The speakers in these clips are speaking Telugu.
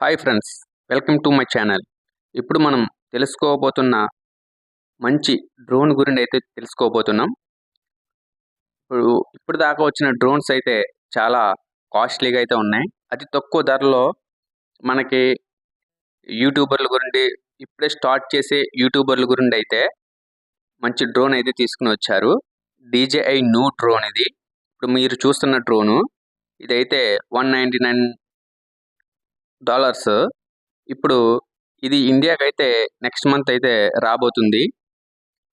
Hi friends welcome to my channel. ఇప్పుడు మనం తెలుసుకోబోతున్న మంచి డ్రోన్ గురించి అయితే తెలుసుకోబోతున్నాం. ఇప్పుడు ఇప్పుడు దాకా వచ్చిన డ్రోన్స్ అయితే చాలా కాస్ట్లీగా అయితే ఉన్నాయి. అతి తక్కువ ధరలో మనకి యూట్యూబర్ల గురించి ఇప్పుడే స్టార్ట్ చేసే యూట్యూబర్ల గురించి అయితే మంచి డ్రోన్ అయితే తీసుకుని వచ్చారు. డీజేఐ న్యూ డ్రోన్ ఇది. ఇప్పుడు మీరు చూస్తున్న డ్రోను ఇదైతే వన్ నైంటీ నైన్ డాలర్స్. ఇప్పుడు ఇది ఇండియాకి అయితే నెక్స్ట్ మంత్ అయితే రాబోతుంది.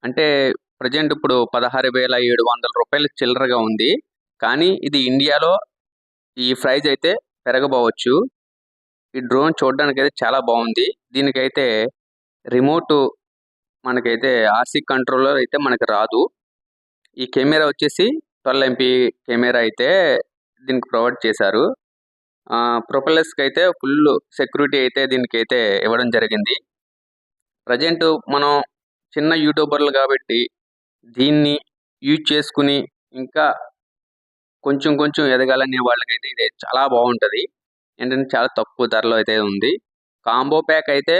అంటే ప్రజెంట్ ఇప్పుడు పదహారు వేల ఏడు వందల రూపాయలు చిల్లరగా ఉంది. కానీ ఇది ఇండియాలో ఈ ప్రైజ్ అయితే పెరగబోవచ్చు. ఈ డ్రోన్ చూడడానికి అయితే చాలా బాగుంది. దీనికైతే రిమోట్ మనకైతే ఆర్సీ కంట్రోలర్ అయితే మనకి రాదు. ఈ కెమెరా వచ్చేసి ట్వెల్వ్ ఎంపీ కెమెరా అయితే దీనికి ప్రొవైడ్ చేశారు. ప్రొపెల్లర్స్కి అయితే ఫుల్ సెక్యూరిటీ అయితే దీనికి అయితే ఇవ్వడం జరిగింది. ప్రజెంట్ మనం చిన్న యూట్యూబర్లు కాబట్టి దీన్ని యూజ్ చేసుకుని ఇంకా కొంచెం కొంచెం ఎదగాలనే వాళ్ళకైతే ఇది చాలా బాగుంటుంది. ఏంటంటే చాలా తక్కువ ధరలో అయితే ఉంది. కాంబో ప్యాక్ అయితే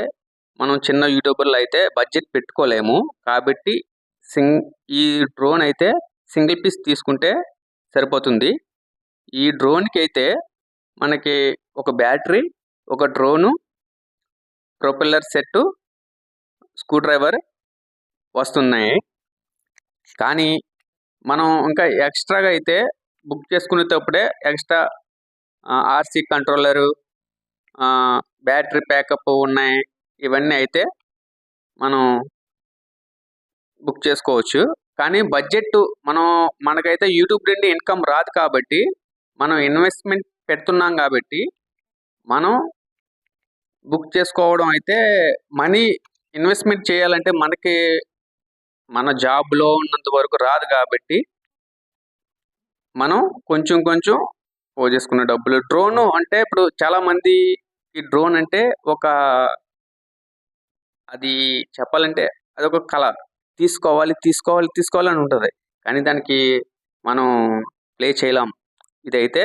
మనం చిన్న యూట్యూబర్లు అయితే బడ్జెట్ పెట్టుకోలేము. కాబట్టి సింగ్ ఈ డ్రోన్ అయితే సింగిల్ పీస్ తీసుకుంటే సరిపోతుంది. ఈ డ్రోన్కి అయితే మనకి ఒక బ్యాటరీ ఒక drone propeller set screw driver వస్తున్నాయి. కానీ మనం ఇంకా ఎక్స్ట్రాగా అయితే book చేసుకునేటప్పుడే extra RC controller battery backup ఉన్నాయి. ఇవన్నీ అయితే మనం బుక్ చేసుకోవచ్చు. కానీ బడ్జెట్ మనం మనకైతే యూట్యూబ్ నుండి ఇన్కమ్ రాదు కాబట్టి మనం ఇన్వెస్ట్మెంట్ పెడుతున్నాం కాబట్టి మనం బుక్ చేసుకోవడం అయితే మనీ ఇన్వెస్ట్మెంట్ చేయాలంటే మనకి మన జాబ్లో ఉన్నంత వరకు రాదు కాబట్టి మనం కొంచెం కొంచెం పో చేసుకున్న డబ్బులు. డ్రోన్ అంటే ఇప్పుడు చాలామంది ఈ డ్రోన్ అంటే ఒక అది చెప్పాలంటే అది ఒక కళ. తీసుకోవాలి తీసుకోవాలి తీసుకోవాలని ఉంటుంది. కానీ దానికి మనం ప్లే చేయలేం. ఇదైతే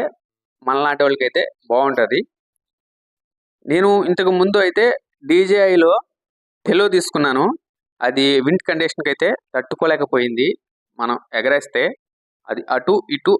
మనలాంటి వాళ్ళకి అయితే బాగుంటుంది. నేను ఇంతకు ముందు అయితే డీజేఐలో టెలో తీసుకున్నాను. అది విండ్ కండిషన్కి అయితే తట్టుకోలేకపోయింది. మనం ఎగరేస్తే అది అటు ఇటు